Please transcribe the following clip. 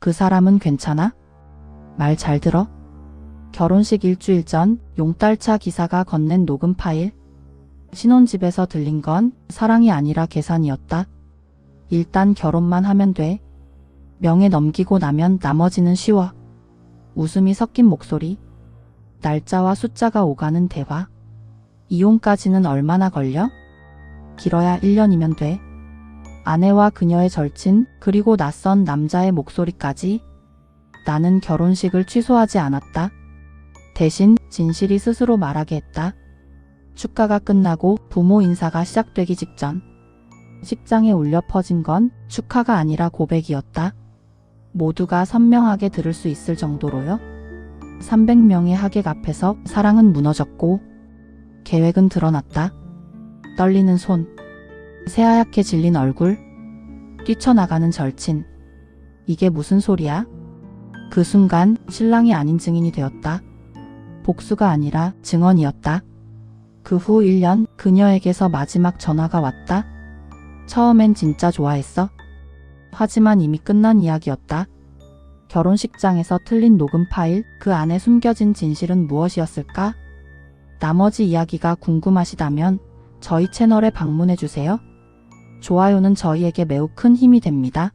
그 사람은 괜찮아? 말 잘 들어? 결혼식 일주일 전 용달차 기사가 건넨 녹음 파일. 신혼집에서 들린 건 사랑이 아니라 계산이었다. 일단 결혼만 하면 돼. 명예 넘기고 나면 나머지는 쉬워. 웃음이 섞인 목소리. 날짜와 숫자가 오가는 대화. 이혼까지는 얼마나 걸려? 길어야 1년이면 돼. 아내와 그녀의 절친, 그리고 낯선 남자의 목소리까지. 나는 결혼식을 취소하지 않았다. 대신 진실이 스스로 말하게 했다. 축가가 끝나고 부모 인사가 시작되기 직전. 식장에 울려 퍼진 건 축하가 아니라 고백이었다. 모두가 선명하게 들을 수 있을 정도로요. 300명의 하객 앞에서 사랑은 무너졌고 계획은 드러났다. 떨리는 손, 새하얗게 질린 얼굴, 뛰쳐나가는 절친. 이게 무슨 소리야? 그 순간 신랑이 아닌 증인이 되었다. 복수가 아니라 증언이었다. 그 후 1년 그녀에게서 마지막 전화가 왔다. 처음엔 진짜 좋아했어. 하지만 이미 끝난 이야기였다. 결혼식장에서 틀린 녹음 파일, 그 안에 숨겨진 진실은 무엇이었을까? 나머지 이야기가 궁금하시다면 저희 채널에 방문해주세요. 좋아요는 저희에게 매우 큰 힘이 됩니다.